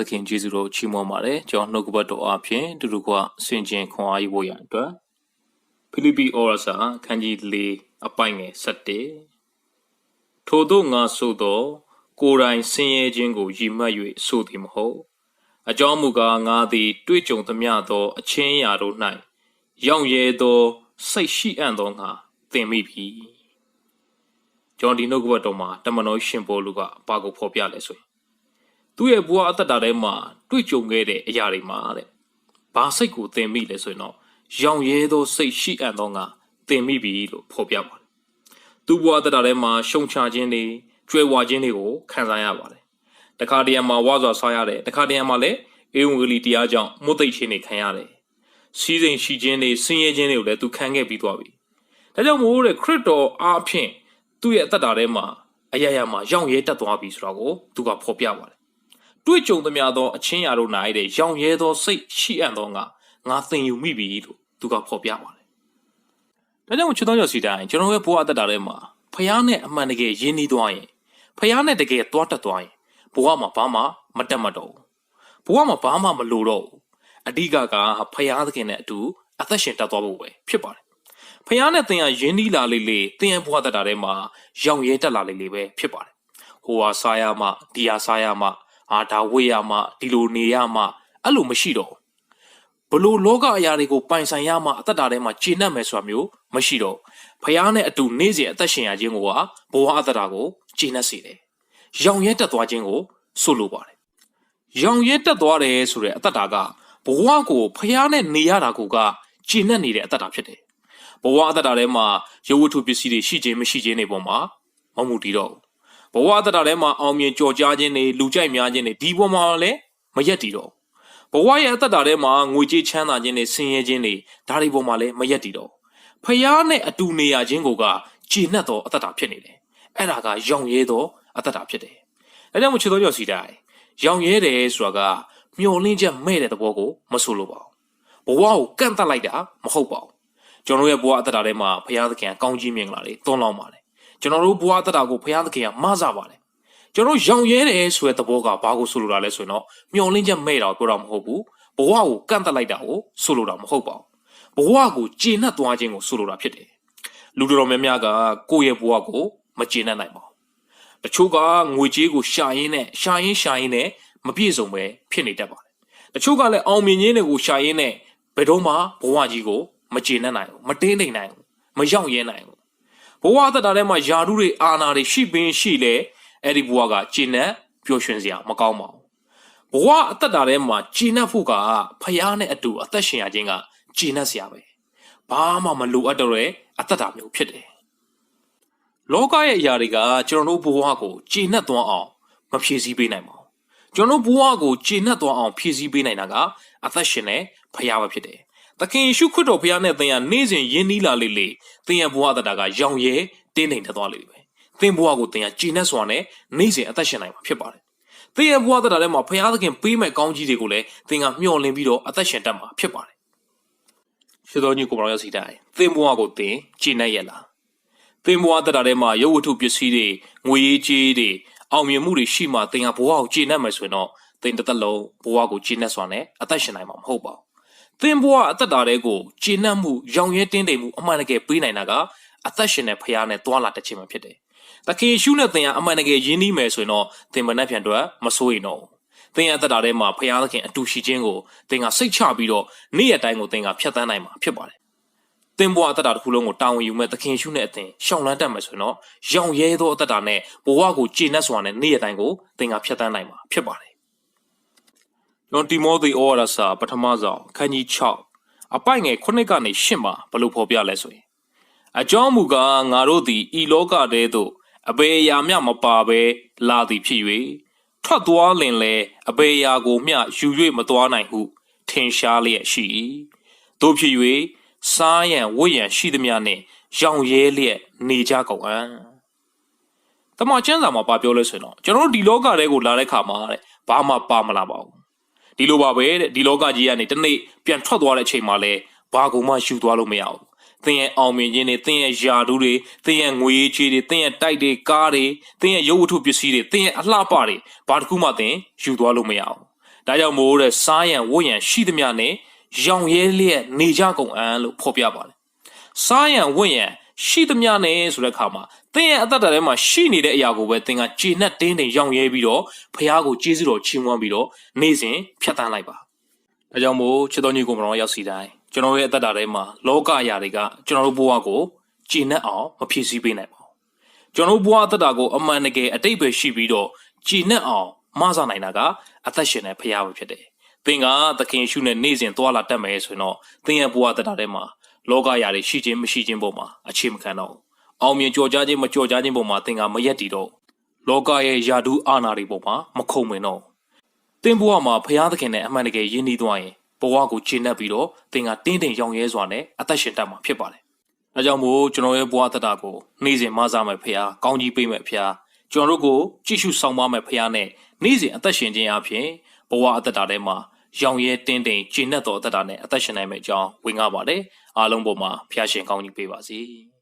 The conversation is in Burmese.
သခင်ယေရှုတော်ချီးမွမ်းပါတယ်ကျွန်တော်နှုတ်ကပတ်တော်အဖြစ်တူတူကဆင်ခြင်ခွန်အားယူဖို့ရန်အတွက်ဖိလိပ္ပိဩရစာခန်းကြီး၄အပိုင်ငယ်7ထို့သောငါဆိုသော ကိုယ်တိုင်ဆင်းရဲခြင်းကိုရည်မှတ်၍ဆိုသည်မဟုတ်အကြောင်းမူကားငါသည် တွေ့ကြုံသမျှသော အချင်းအရာတို့၌ရောက်ရဲသော စိတ်ရှိအံ့သောငါသင်မိပြီကျွန်တော်ဒီနှုတ်ကပတ်တော်မှာတမန်တော်ရှင်ပေါလုကဘာကိုဖော်ပြလဲဆိုရင် သူ့ရဲ့ဘဝအသက်တာထဲမှာတွေ့ကြုံခဲ့တဲ့အရာတွေမှာတဲ့ဘာစိတ်ကိုသင်မိလဲဆိုရင်တော့ရောင်ရဲသောစိတ်ရှိအံ့သောငါသင်မိပြီလို့ဖော်ပြပါတယ်။သူ့ဘဝအသက်တာထဲမှာရှုံချခြင်းတွေကျွဲဝါခြင်းတွေကိုခံစားရပါတယ်။တခါတရံမှာဝါစွာဆွားရတယ်တခါတရံမှာလည်းအေဝံဂေလိတရားကြောင့်မွတ်သိပ်ခြင်းတွေခံရတယ်။စီးစိမ်ရှိခြင်းတွေဆင်းရဲခြင်းတွေကိုလည်းသူခံခဲ့ပြီးသွားပြီ။ဒါကြောင့်မို့တဲ့ခရစ်တော်အားဖြင့်သူ့ရဲ့အသက်တာထဲမှာအရာရာမှာရောင်ရဲတက်သွားပြီဆိုတာကိုသူကဖော်ပြပါတယ် တွေ့ကြုံသမျှသောအချင်းရာတို့၌တဲ့ရောင်ရဲသောစိတ်ရှိအံ့သောငါငါသင်ယူမိပြီလို့သူကဖော်ပြပါတယ်။ဒါကြောင့်ချွတ်တော်ရစီတိုင်းကျွန်တော်ရဲ့ဘဝအတ္တတာထဲမှာဖះနဲ့အမှန်တကယ်ရင်းနှီးသွားရင်ဖះနဲ့တကယ်သွားတက်သွားရင်ဘဝမှာဘာမှမတက်မတော့ဘူး။ဘဝမှာဘာမှမလိုတော့ဘူး။အဓိကကဖះသခင်နဲ့အတူအသက်ရှင်တက်သွားဖို့ပဲဖြစ်ပါတယ်။ဖះနဲ့သင်ကရင်းနှီးလာလေလေသင်ရဲ့ဘဝတတ္တာထဲမှာရောင်ရဲတက်လာလေလေပဲဖြစ်ပါတယ်။ဟိုဟာစားရမှဒီဟာစားရမှ အာဒါဝေးရမှဒီလိုနေရမှအဲ့လိုမရှိတော့ဘူးဘလို့လောကအရာတွေကိုပိုင်ဆိုင်ရမှအသက်တာထဲမှာကျေနပ်မယ်ဆိုတာမျိုးမရှိတော့ဖះနဲ့အတူနေစဉ်အသက်ရှင်ရခြင်းကိုကဘဝအသက်တာကိုကျေနပ်စေတယ်။ရောင်ရဲတက်သွားခြင်းကိုဆိုလိုပါတယ်။ရောင်ရဲတက်သွားတယ်ဆိုတဲ့အသက်တာကဘဝကိုဖះနဲ့နေရတာကိုကကျေနပ်နေတဲ့အသက်တာဖြစ်တယ်။ဘဝအသက်တာထဲမှာရုပ်ဝတ္ထုပစ္စည်းတွေရှိခြင်းမရှိခြင်းတွေပေါ်မှာမမှုတည်တော့ဘူး ဘဝအသက်တာထဲမှာအောင်မြင်ကြော်ကြားခြင်းတွေလူကြိုက်များခြင်းတွေဒီပေါ်မှာလည်းမရက်တည်တော့ဘူးဘဝရဲ့အသက်တာထဲမှာငွေကြေးချမ်းသာခြင်းတွေဆင်းရဲခြင်းတွေဒါတွေပေါ်မှာလည်းမရက်တည်တော့ဘူးဖះနဲ့အတူနေရခြင်းကိုကကျေနပ်သောအသက်တာဖြစ်နေတယ်အဲ့ဒါကရောင်ရဲသောအသက်တာဖြစ်တယ်ဒါကြောင့်မချစ်တော်ကြောင့်စီတိုင်းရောင်ရဲတယ်ဆိုတာကမျောလင်းချက်မဲ့တဲ့သဘောကိုမဆိုလိုပါဘူးဘဝကိုကန့်တက်လိုက်တာမဟုတ်ပါဘူးကျွန်တော်ရဲ့ဘဝအသက်တာထဲမှာဘုရားသခင်ကကောင်းကြီးမြင်လာတယ်သွန်လောင်းပါတယ် ကျွန်တော်တို့ဘဝအသက်တာကိုဘုရားသခင်ကမဆပါတယ်ကျွန်တော်ရောင်ရဲတယ်ဆိုတဲ့သဘောကဘာကိုဆိုလိုတာလဲဆိုရင်တော့မျောလင်းချက်မဲ့တာကိုပြောတာမဟုတ်ဘူးဘဝကိုကန့်တက်လိုက်တာကိုဆိုလိုတာမဟုတ်ပါဘူးဘဝကိုကျေနပ်သွားခြင်းကိုဆိုလိုတာဖြစ်တယ်လူတော်များများကကိုယ့်ရဲ့ဘဝကိုမကျေနပ်နိုင်ပါဘူးတချို့ကငွေကြေးကိုရှာရင်းနဲ့ရှာရင်းရှာရင်းနဲ့မပြည့်စုံပဲဖြစ်နေတတ်ပါတယ်တချို့ကလည်းအောင်မြင်ခြင်းတွေကိုရှာရင်းနဲ့ဘယ်တော့မှဘဝကြီးကိုမကျေနပ်နိုင်ဘူးမတင်းနိုင်နိုင်ဘူးမရောက်ရဲနိုင်ဘူး ဘဝအသက်တာထဲမှာယာဓုတွေအာနာတွေရှိပင်ရှိလေအဲ့ဒီဘဝကကျေနပ်ပျော်ရွှင်စရာမကောင်းပါဘူးဘဝအသက်တာထဲမှာကျေနပ်ဖို့ကဖျားနဲ့အတူအသက်ရှင်ရခြင်းကကျေနပ်စရာပဲဘာမှမလိုအပ်တော့တဲ့အသက်တာမျိုးဖြစ်တယ်လောကရဲ့အရာတွေကကျွန်တော်တို့ဘဝကိုကျေနပ်သွားအောင်မဖြည့်ဆည်းပေးနိုင်ပါဘူးကျွန်တော်ဘဝကိုကျေနပ်သွားအောင်ဖြည့်ဆည်းပေးနိုင်တာကအသက်ရှင်တဲ့ဖျားပဲဖြစ်တယ် သခင်ယေရှုခရစ်တော်ဘုရားနဲ့သင်ဟာနေ့စဉ်ယဉ်နီးလာလေလေသင်ရဲ့ဘဝတတာကရောင်ရဲတင်းတိမ်ထသွားလေပဲသင်ဘဝကိုသင်ဟာကြည်နက်စွာနဲ့နေ့စဉ်အသက်ရှင်နိုင်မှာဖြစ်ပါတယ်သင်ရဲ့ဘဝတတာထဲမှာဘုရားသခင်ပေးမဲ့ကောင်းကြီးတွေကိုလည်းသင်ကမျှော်လင့်ပြီးတော့အသက်ရှင်တတ်မှာဖြစ်ပါတယ်ရှိတော်ကြီးကိုပြောရစီတိုင်းသင်ဘဝကိုသင်ကြည်နက်ရလားသင်ဘဝတတာထဲမှာရုပ်ဝတ္ထုပစ္စည်းတွေငွေရေးကြေးတွေအောင်မြင်မှုတွေရှိမှသင်ဟာဘဝကိုကြည်နက်မယ်ဆိုရင်တော့သင်တစ်သက်လုံးဘဝကိုကြည်နက်စွာနဲ့အသက်ရှင်နိုင်မှာမဟုတ်ပါဘူး သင်ဘဝအသက်တာတွေကိုကျေနပ်မှုရောင်ရဲတင်းတိမ်မှုအမှန်တကယ်ပေးနိုင်တာကအသက်ရှင်တဲ့ဖခင်နဲ့တွာလာတခြင်းမှဖြစ်တယ်။သခင်ရှုနဲ့သင်ကအမှန်တကယ်ယဉ်နီးမယ်ဆိုရင်တော့သင်မနှက်ပြန်တော့မစိုးရင်တော့သင်ရဲ့အသက်တာထဲမှာဖခင်သခင်အတူရှိခြင်းကိုသင်ကစိတ်ချပြီးတော့နေ့ရက်တိုင်းကိုသင်ကဖြတ်သန်းနိုင်မှာဖြစ်ပါတယ်။သင်ဘဝအသက်တာတစ်ခုလုံးကိုတာဝန်ယူမဲ့သခင်ရှုနဲ့အသင်ရှောင်လန်းတတ်မယ်ဆိုရင်တော့ရောင်ရဲသောအသက်တာနဲ့ဘဝကိုကျေနပ်စွာနဲ့နေ့ရက်တိုင်းကိုသင်ကဖြတ်သန်းနိုင်မှာဖြစ်ပါတယ် ကျွန်တော်တီမောသေဩဝါဒစာပထမဆုံးခန်းကြီး6အပိုက်ငယ်9ကနေ10မှာဘလို့ဖော်ပြလဲဆိုရင်အကြောင်းမူကားငါတို့သည်ဤလောကထဲသို့အဘေအရာမျှမပါဘဲလာသည်ဖြစ်၍ထွက်သွားလင်လဲအဘေအရာကိုမျှယူ၍မသွားနိုင်ဟုထင်ရှားလျက်ရှိ၏တို့ဖြစ်၍စားရန်ဝတ်ရန်ရှိသမျှနှင့်ရောင်ရဲလျက်နေကြကုန်အံ့တမန်ကျမ်းစာမှာပါပြောလဲဆိုရင်တော့ကျွန်တော်တို့ဒီလောကထဲကိုလာတဲ့ခါမှာတဲ့ဘာမှပါမလာပါဘူး ဒီလိုပါပဲတဲ့ဒီလောကကြီးကနေတနေ့ပြန်ထွက်သွားတဲ့အချိန်မှာလဲဘာကူမှယူသွားလို့မရဘူးသင်ရဲ့အောင်မြင်ခြင်းတွေသင်ရဲ့ယာဒူးတွေသင်ရဲ့ငွေရေးချေးတွေသင်ရဲ့တိုက်တွေကားတွေသင်ရဲ့ရုပ်ဝတ္ထုပစ္စည်းတွေသင်ရဲ့အလှပတွေဘာတစ်ခုမှသင်ယူသွားလို့မရဘူးဒါကြောင့်မို့တဲ့စားရန်ဝတ်ရန်ရှိသမျှနဲ့ရောင်ရဲလျက်နေကြကုန်အံ့လို့ဖော်ပြပါတယ်စားရန်ဝတ်ရန်ရှိသမျှနဲ့ဆိုတဲ့အခါမှာ သင်ရဲ့အသက်တာထဲမှာရှိနေတဲ့အရာကိုပဲသင်ကကျေနပ်တင်းတင်းရောင်ရဲပြီးတော့ဖះကိုကျေးဇူးတော်ချီးမွမ်းပြီးတော့နေ့စဉ်ဖြတ်တန်းလိုက်ပါဒါကြောင့်မို့ချစ်တော်ညီကိုမတော်ရောက်စီတိုင်းကျွန်တော်ရဲ့အသက်တာထဲမှာလောကအရာတွေကကျွန်တော်တို့ဘဝကိုကျေနပ်အောင်မဖြည့်ဆည်းပေးနိုင်ပါဘူးကျွန်တော်တို့ဘဝအသက်တာကိုအမှန်တကယ်အတိတ်ပဲရှိပြီးတော့ကျေနပ်အောင်မဆနိုင်တာကအသက်ရှင်တဲ့ဖះပဲဖြစ်တယ်သင်ကသခင်ရှုနဲ့နေ့စဉ်သွာလာတတ်မယ်ဆိုရင်တော့သင်ရဲ့ဘဝအသက်တာထဲမှာလောကရာတွေရှိခြင်းမရှိခြင်းပေါ်မှာအခြေမခံတော့ဘူး အောင်မြင်ကြော်ကြားခြင်းမကြော်ကြားခြင်းပေါ်မှာသင်ကမရက်တည်တော့ဘူးလောကရဲ့ယာဒူးအာနာတွေပေါ်မှာမခုံမင်တော့ဘူးသင်ဘဝမှာဖះသခင်နဲ့အမှန်တကယ်ယဉ်နီးသွားရင်ဘဝကိုခြေနှက်ပြီးတော့သင်ကတင်းတင်းရောင်ရဲစွာနဲ့အသက်ရှင်တတ်မှာဖြစ်ပါတယ်။ဒါကြောင့်မို့ကျွန်တော်ရဲ့ဘဝသက်တာကိုနေ့စဉ်မဆာမယ်ဖះကောင်းကြီးပေးမယ်ဖះကျွန်တော်တို့ကိုကြည့်ရှုဆောင်ပါမယ်ဖះနဲ့နေ့စဉ်အသက်ရှင်ခြင်းအပြင်ဘဝအသက်တာထဲမှာရောင်ရဲတင်းတင်းခြေနှက်တော်အသက်တာနဲ့အသက်ရှင်နိုင်မယ့်အကြောင်းဝင်ကားပါတယ်။အားလုံးပေါ်မှာဖះရှင်ကောင်းကြီးပေးပါစေ။